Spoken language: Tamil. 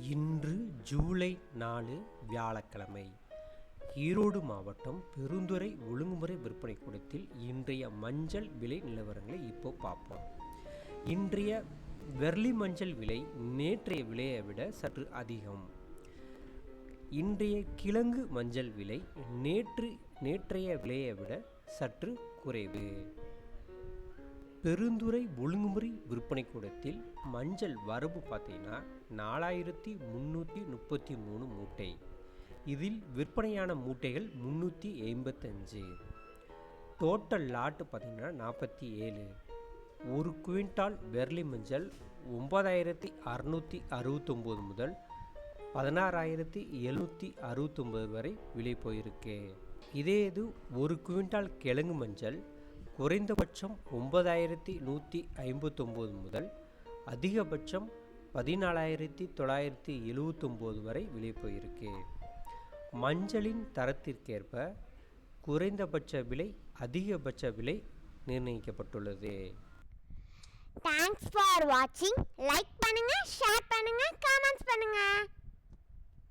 இன்று ஜூலை நாலு வியாழக்கிழமை. ஈரோடு மாவட்டம் பெருந்துறை ஒழுங்குமுறை விற்பனை கூடத்தில் இன்றைய மஞ்சள் விலை நிலவரங்களை இப்போ பார்ப்போம். இன்றைய வெர்லி மஞ்சள் விலை நேற்றைய விலையை விட சற்று அதிகம். இன்றைய கிழங்கு மஞ்சள் விலை நேற்று நேற்றைய விலையை விட சற்று குறைவு. பெருந்துறை ஒழுங்குமுறை விற்பனை கூடத்தில் மஞ்சள் வரவு பார்த்தீங்கன்னா நாலாயிரத்தி முந்நூற்றி முப்பத்தி மூணு மூட்டை. இதில் விற்பனையான மூட்டைகள் முந்நூற்றி எண்பத்தஞ்சு. டோட்டல் லாட்டு பார்த்தீங்கன்னா நாற்பத்தி ஏழு. ஒரு குவிண்டால் வெர்லி மஞ்சள் ஒன்பதாயிரத்தி அறநூற்றி அறுபத்தொம்போது முதல் பதினாறாயிரத்தி எழுநூற்றி அறுபத்தொம்போது வரை விலை போயிருக்கு. இதே இது ஒரு குவிண்டால் கிழங்கு மஞ்சள் குறைந்தபட்சம் ஒன்பதாயிரத்தி நூற்றி ஐம்பத்தொம்போது முதல் அதிகபட்சம் பதினாலாயிரத்தி தொள்ளாயிரத்தி எழுவத்தொம்போது வரை விலை போயிருக்கு மஞ்சளின் தரத்திற்கேற்ப குறைந்தபட்ச விலை அதிகபட்ச விலை நிர்ணயிக்கப்பட்டுள்ளது. தேங்க்ஸ் ஃபார் வாட்சிங் லைக் பண்ணுங்க ஷேர் பண்ணுங்க.